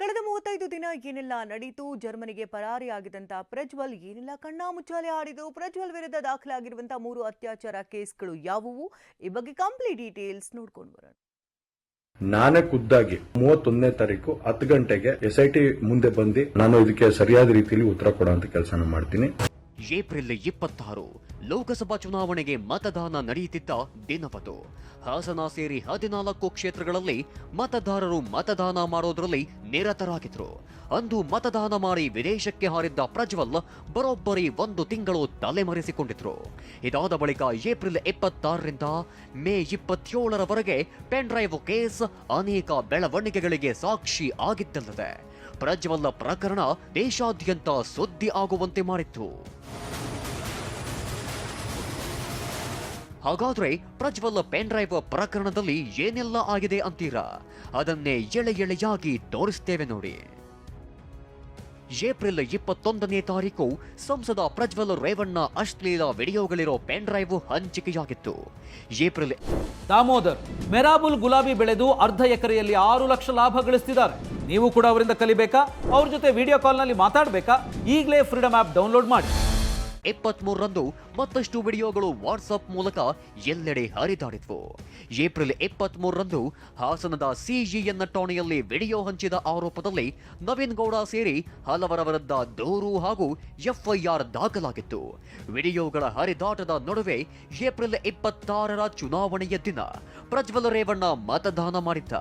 ಕಳೆದ ಮೂವತ್ತೈದು ದಿನ ಏನೆಲ್ಲ ನಡೀತು? ಜರ್ಮನಿಗೆ ಪರಾರಿಯಾಗಿದ್ದಂಥ ಪ್ರಜ್ವಲ್ ಏನೆಲ್ಲ ಕಣ್ಣಾಮುಚ್ಚಾಲೆ ಆಡಿದು ಪ್ರಜ್ವಲ್ ವಿರುದ್ಧ ದಾಖಲಾಗಿರುವಂತಹ ಮೂರು ಅತ್ಯಾಚಾರ ಕೇಸ್ಗಳು ಯಾವುವು? ಈ ಬಗ್ಗೆ ಕಂಪ್ಲೀಟ್ ಡೀಟೇಲ್ಸ್ ನೋಡ್ಕೊಂಡು ಬರೋಣ. ನಾನೇ ಖುದ್ದಾಗಿ ಮೂವತ್ತೊಂದನೇ ತಾರೀಕು ಹತ್ತು ಗಂಟೆಗೆ ಎಸ್ ಐ ಟಿ ಮುಂದೆ ಬಂದು ನಾನು ಇದಕ್ಕೆ ಸರಿಯಾದ ರೀತಿಯಲ್ಲಿ ಉತ್ತರ ಕೊಡುವಂತ ಕೆಲಸ ಮಾಡ್ತೀನಿ. ಏಪ್ರಿಲ್ ಇಪ್ಪತ್ತಾರು ಲೋಕಸಭಾ ಚುನಾವಣೆಗೆ ಮತದಾನ ನಡೆಯುತ್ತಿದ್ದ ದಿನವದು. ಹಾಸನ ಸೇರಿ ಹದಿನಾಲ್ಕು ಕ್ಷೇತ್ರಗಳಲ್ಲಿ ಮತದಾರರು ಮತದಾನ ಮಾಡೋದ್ರಲ್ಲಿ ನಿರತರಾಗಿದ್ರು. ಅಂದು ಮತದಾನ ಮಾಡಿ ವಿದೇಶಕ್ಕೆ ಹಾರಿದ್ದ ಪ್ರಜ್ವಲ್ ಬರೋಬ್ಬರಿ ಒಂದು ತಿಂಗಳು ತಲೆಮರೆಸಿಕೊಂಡಿದ್ರು. ಇದಾದ ಬಳಿಕ ಏಪ್ರಿಲ್ ಇಪ್ಪತ್ತಾರರಿಂದ ಮೇ ಇಪ್ಪತ್ತೇಳರವರೆಗೆ ಪೆನ್ ಡ್ರೈವ್ ಕೇಸ್ ಅನೇಕ ಬೆಳವಣಿಗೆಗಳಿಗೆ ಸಾಕ್ಷಿ ಆಗಿದ್ದಲ್ಲದೆ. ಪ್ರಜ್ವಲ್ಲ ಪ್ರಕರಣ ದೇಶಾದ್ಯಂತ ಸುದ್ದಿ ಆಗುವಂತೆ ಮಾಡಿತ್ತು. ಹಾಗಾದ್ರೆ ಪ್ರಜ್ವಲ್ಲ ಪೆನ್ ಡ್ರೈವ್ ಪ್ರಕರಣದಲ್ಲಿ ಏನೆಲ್ಲ ಆಗಿದೆ ಅಂತೀರಾ? ಅದನ್ನೇ ಎಳೆ ಎಳೆಯಾಗಿ ತೋರಿಸ್ತೇವೆ ನೋಡಿ. ಏಪ್ರಿಲ್ ಇಪ್ಪತ್ತೊಂದನೇ ತಾರೀಕು ಸಂಸದ ಪ್ರಜ್ವಲ್ ರೇವಣ್ಣ ಅಶ್ಲೀಲ ವಿಡಿಯೋಗಳಿರೋ ಪೆನ್ ಡ್ರೈವ್ ಹಂಚಿಕೆಯಾಗಿತ್ತು. ಏಪ್ರಿಲ್ ದಾಮೋದರ್, ಮೆರಾಬುಲ್ ಗುಲಾಬಿ ಬೆಳೆದು ಅರ್ಧ ಎಕರೆಯಲ್ಲಿ ಆರು ಲಕ್ಷ ಲಾಭ ಗಳಿಸ್ತಿದ್ದಾರೆ. ನೀವು ಕೂಡ ಅವರಿಂದ ಕಲಿಬೇಕಾ? ಅವ್ರ ಜೊತೆ ವಿಡಿಯೋ ಕಾಲ್ನಲ್ಲಿ ಮಾತಾಡಬೇಕಾ? ಈಗಲೇ ಫ್ರೀಡಮ್ ಆ್ಯಪ್ ಡೌನ್ಲೋಡ್ ಮಾಡಿ. ಇಪ್ಪತ್ಮೂರರಂದು ಮತ್ತಷ್ಟು ವಿಡಿಯೋಗಳು ವಾಟ್ಸಪ್ ಮೂಲಕ ಎಲ್ಲೆಡೆ ಹರಿದಾಡಿದ್ವು. ಏಪ್ರಿಲ್ ಇಪ್ಪತ್ಮೂರರಂದು ಹಾಸನದ ಸಿಜಿಎನ್ ಠಾಣೆಯಲ್ಲಿ ವಿಡಿಯೋ ಹಂಚಿದ ಆರೋಪದಲ್ಲಿ ನವೀನ್ ಗೌಡ ಸೇರಿ ಹಲವರ ವಿರುದ್ಧ ದೂರು ಹಾಗೂ ಎಫ್ಐಆರ್ ದಾಖಲಾಗಿತ್ತು. ವಿಡಿಯೋಗಳ ಹರಿದಾಟದ ನಡುವೆ ಏಪ್ರಿಲ್ ಇಪ್ಪತ್ತಾರರ ಚುನಾವಣೆಯ ದಿನ ಪ್ರಜ್ವಲ್ ರೇವಣ್ಣ ಮತದಾನ ಮಾಡಿದ್ದ.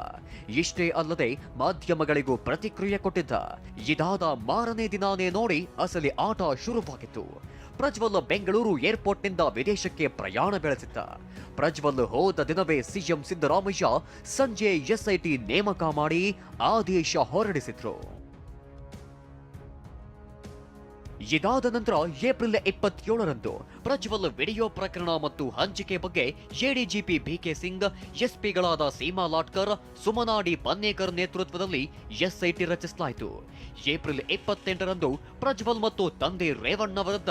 ಇಷ್ಟೇ ಅಲ್ಲದೆ ಮಾಧ್ಯಮಗಳಿಗೂ ಪ್ರತಿಕ್ರಿಯೆ ಕೊಟ್ಟಿದ್ದ. ಇದಾದ ಮಾರನೇ ದಿನಾನೇ ನೋಡಿ ಅಸಲಿ ಆಟ ಶುರುವಾಗಿತ್ತು. ಪ್ರಜ್ವಲ್ ಬೆಂಗಳೂರು ಏರ್ಪೋರ್ಟ್ನಿಂದ ವಿದೇಶಕ್ಕೆ ಪ್ರಯಾಣ ಬೆಳೆಸಿದ್ದ. ಪ್ರಜ್ವಲ್ ಹೋದ ದಿನವೇ ಸಿಎಂ ಸಿದ್ದರಾಮಯ್ಯ ಸಂಜೆ ಎಸ್ಐಟಿ ನೇಮಕ ಮಾಡಿ ಆದೇಶ ಹೊರಡಿಸಿದ್ರು. ಇದಾದ ನಂತರ ಏಪ್ರಿಲ್ ಇಪ್ಪತ್ತೇಳರಂದು ಪ್ರಜ್ವಲ್ ವಿಡಿಯೋ ಪ್ರಕರಣ ಮತ್ತು ಹಂಚಿಕೆ ಬಗ್ಗೆ ಎಡಿಜಿಪಿ ಬಿಕೆ ಸಿಂಗ್ ಎಸ್ಪಿಗಳಾದ ಸೀಮಾ ಲಾಟ್ಕರ್, ಸುಮನಾಡಿ ಪನ್ನೇಕರ್ ನೇತೃತ್ವದಲ್ಲಿ ಎಸ್ಐಟಿ ರಚಿಸಲಾಯಿತು. ಏಪ್ರಿಲ್ ಇಪ್ಪತ್ತೆಂಟರಂದು ಪ್ರಜ್ವಲ್ ಮತ್ತು ತಂದೆ ರೇವಣ್ಣ ವಿರುದ್ಧ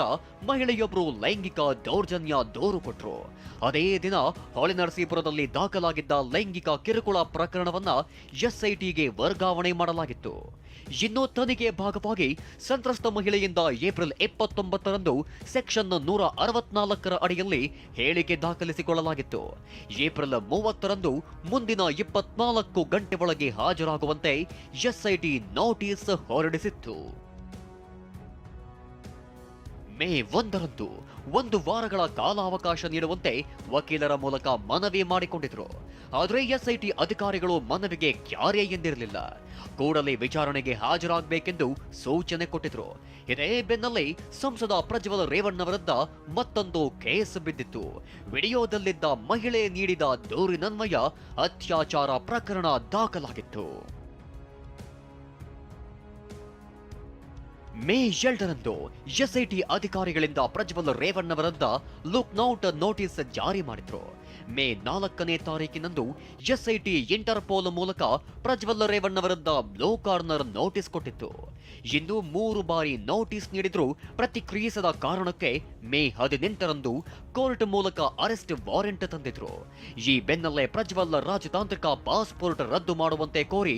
ಮಹಿಳೆಯೊಬ್ಬರು ಲೈಂಗಿಕ ದೌರ್ಜನ್ಯ ದೂರು ಕೊಟ್ಟರು ಅದೇ ದಿನ ಹೊಳೆನರಸೀಪುರದಲ್ಲಿ ದಾಖಲಾಗಿದ್ದ ಲೈಂಗಿಕ ಕಿರುಕುಳ ಪ್ರಕರಣವನ್ನ ಎಸ್ಐಟಿಗೆ ವರ್ಗಾವಣೆ ಮಾಡಲಾಗಿತ್ತು. ಇನ್ನು ತನಿಖೆ ಭಾಗವಾಗಿ ಸಂತ್ರಸ್ತ ಮಹಿಳೆಯಿಂದ ಏಪ್ರಿಲ್ ಇಪ್ಪತ್ತೊಂಬತ್ತರಂದು ಸೆಕ್ಷನ್ ನೂರ ಅರವತ್ನಾಲ್ಕರ ಅಡಿಯಲ್ಲಿ ಹೇಳಿಕೆ ದಾಖಲಿಸಿಕೊಳ್ಳಲಾಗಿತ್ತು. ಏಪ್ರಿಲ್ ಮೂವತ್ತರಂದು ಮುಂದಿನ ಇಪ್ಪತ್ನಾಲ್ಕು ಗಂಟೆ ಒಳಗೆ ಹಾಜರಾಗುವಂತೆ ಎಸ್ಐಟಿ ನೋಟಿಸ್ ಹೊರಡಿಸಿತ್ತು. ಮೇ ಒಂದರಂದು ಒಂದು ವಾರಗಳ ಕಾಲಾವಕಾಶ ನೀಡುವಂತೆ ವಕೀಲರ ಮೂಲಕ ಮನವಿ ಮಾಡಿಕೊಂಡಿದ್ರು. ಆದರೆ ಎಸ್ಐಟಿ ಅಧಿಕಾರಿಗಳು ಮನವಿಗೆ ಕ್ಯಾರೆ ಎಂದಿರಲಿಲ್ಲ. ಕೂಡಲೇ ವಿಚಾರಣೆಗೆ ಹಾಜರಾಗಬೇಕೆಂದು ಸೂಚನೆ ಕೊಟ್ಟಿದ್ರು. ಇದೇ ಬೆನ್ನಲ್ಲೇ ಸಂಸದ ಪ್ರಜ್ವಲ್ ರೇವಣ್ಣ ಮತ್ತೊಂದು ಕೇಸ್ ಬಿದ್ದಿತ್ತು. ವಿಡಿಯೋದಲ್ಲಿದ್ದ ಮಹಿಳೆ ನೀಡಿದ ದೂರಿನನ್ವಯ ಅತ್ಯಾಚಾರ ಪ್ರಕರಣ ದಾಖಲಾಗಿತ್ತು. ಮೇ ಎರಡರಂದು ಎಸ್ಐಟಿ ಅಧಿಕಾರಿಗಳಿಂದ ಪ್ರಜ್ವಲ್ ರೇವಣ್ಣವರದ್ದ ಲುಕ್ನೌಟ್ ನೋಟಿಸ್ ಜಾರಿ ಮಾಡಿದ್ರು. ಮೇ ನಾಲ್ಕನೇ ತಾರೀಕಿನಂದು ಎಸ್ಐಟಿ ಇಂಟರ್ಪೋಲ್ ಮೂಲಕ ಪ್ರಜ್ವಲ್ ರೇವಣ್ಣವರದ್ದ ಬ್ಲೂ ಕಾರ್ನರ್ ನೋಟಿಸ್ ಕೊಟ್ಟಿತ್ತು. ಇನ್ನು ಮೂರು ಬಾರಿ ನೋಟಿಸ್ ನೀಡಿದ್ರು ಪ್ರತಿಕ್ರಿಯಿಸದ ಕಾರಣಕ್ಕೆ ಮೇ ಹದಿನೆಂಟರಂದು ಕೋರ್ಟ್ ಮೂಲಕ ಅರೆಸ್ಟ್ ವಾರೆಂಟ್ ತಂದಿದ್ರು. ಈ ಬೆನ್ನಲ್ಲೇ ಪ್ರಜ್ವಲ್ ರಾಜತಾಂತ್ರಿಕ ಪಾಸ್ಪೋರ್ಟ್ ರದ್ದು ಮಾಡುವಂತೆ ಕೋರಿ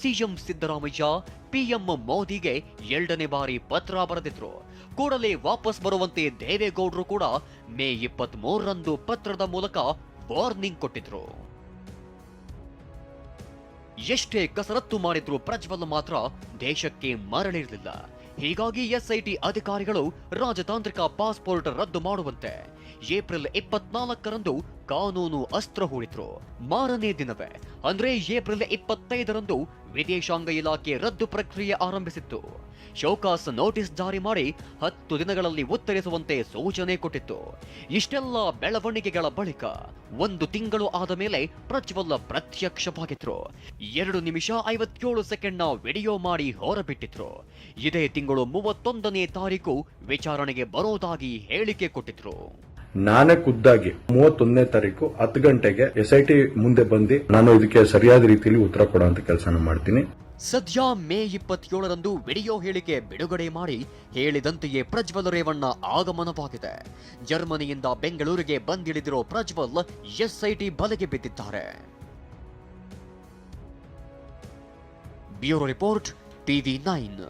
ಸಿಎಂ ಸಿದ್ದರಾಮಯ್ಯ, ಪಿಎಂ ಮೋದಿಗೆ ಎರಡನೇ ಬಾರಿ ಪತ್ರ ಬರೆದಿದ್ರು. ಕೂಡಲೇ ವಾಪಸ್ ಬರುವಂತೆ ದೇವೇಗೌಡರು ಕೂಡ ಮೇ ಇಪ್ಪತ್ತ್ ಮೂರರಂದು ಪತ್ರದ ಮೂಲಕ ವಾರ್ನಿಂಗ್ ಕೊಟ್ಟಿದ್ರು. ಎಷ್ಟೇ ಕಸರತ್ತು ಮಾಡಿದ್ರೂ ಪ್ರಜ್ವಲ್ ಮಾತ್ರ ದೇಶಕ್ಕೆ ಮರಳಿರಲಿಲ್ಲ. ಹೀಗಾಗಿ ಎಸ್ಐಟಿ ಅಧಿಕಾರಿಗಳು ರಾಜತಾಂತ್ರಿಕ ಪಾಸ್ಪೋರ್ಟ್ ರದ್ದು ಮಾಡುವಂತೆ ಏಪ್ರಿಲ್ ಇಪ್ಪತ್ನಾಲ್ಕರಂದು ಕಾನೂನು ಅಸ್ತ್ರ ಹೂಡಿದ್ರು. ಮಾರನೇ ದಿನವೇ ಅಂದ್ರೆ ಏಪ್ರಿಲ್ ಇಪ್ಪತ್ತೈದರಂದು ವಿದೇಶಾಂಗ ಇಲಾಖೆ ರದ್ದು ಪ್ರಕ್ರಿಯೆ ಆರಂಭಿಸಿತ್ತು. ಶೋಕಾಸ್ ನೋಟಿಸ್ ಜಾರಿ ಮಾಡಿ ಹತ್ತು ದಿನಗಳಲ್ಲಿ ಉತ್ತರಿಸುವಂತೆ ಸೂಚನೆ ಕೊಟ್ಟಿತ್ತು. ಇಷ್ಟೆಲ್ಲ ಬೆಳವಣಿಗೆಗಳ ಬಳಿಕ ಒಂದು ತಿಂಗಳು ಆದ ಮೇಲೆ ಪ್ರಜ್ವಲ್ ಪ್ರತ್ಯಕ್ಷವಾಗಿದ್ರು. ಎರಡು ನಿಮಿಷ ಐವತ್ತೇಳು ಸೆಕೆಂಡ್ನ ವಿಡಿಯೋ ಮಾಡಿ ಹೊರಬಿಟ್ಟಿದ್ರು. ಇದೇ ತಿಂಗಳು ಮೂವತ್ತೊಂದನೇ ತಾರೀಕು ವಿಚಾರಣೆಗೆ ಬರೋದಾಗಿ ಹೇಳಿಕೆ ಕೊಟ್ಟಿದ್ರು. ನಾನೇ ಖುದ್ದಾಗಿ ಮೂವತ್ತೊಂದನೇ ತಾರೀಕು ಹತ್ತು ಗಂಟೆಗೆ ಎಸ್ ಐ ಟಿ ಮುಂದೆ ಬಂದು ನಾನು ಇದಕ್ಕೆ ಸರಿಯಾದ ರೀತಿಯಲ್ಲಿ ಉತ್ತರ ಕೊಡುವಂತ ಕೆಲಸನ ಮಾಡ್ತೀನಿ. ಸದ್ಯ ಮೇ ಇಪ್ಪತ್ತೇಳರಂದು ವಿಡಿಯೋ ಹೇಳಿಕೆ ಬಿಡುಗಡೆ ಮಾಡಿ ಹೇಳಿದಂತೆಯೇ ಪ್ರಜ್ವಲ್ ರೇವಣ್ಣ ಆಗಮನವಾಗಿದೆ. ಜರ್ಮನಿಯಿಂದ ಬೆಂಗಳೂರಿಗೆ ಬಂದಿಳಿದಿರೋ ಪ್ರಜ್ವಲ್ ಎಸ್ಐಟಿ ಬಲೆಗೆ ಬಿದ್ದಿದ್ದಾರೆ. Bureau report TV nine.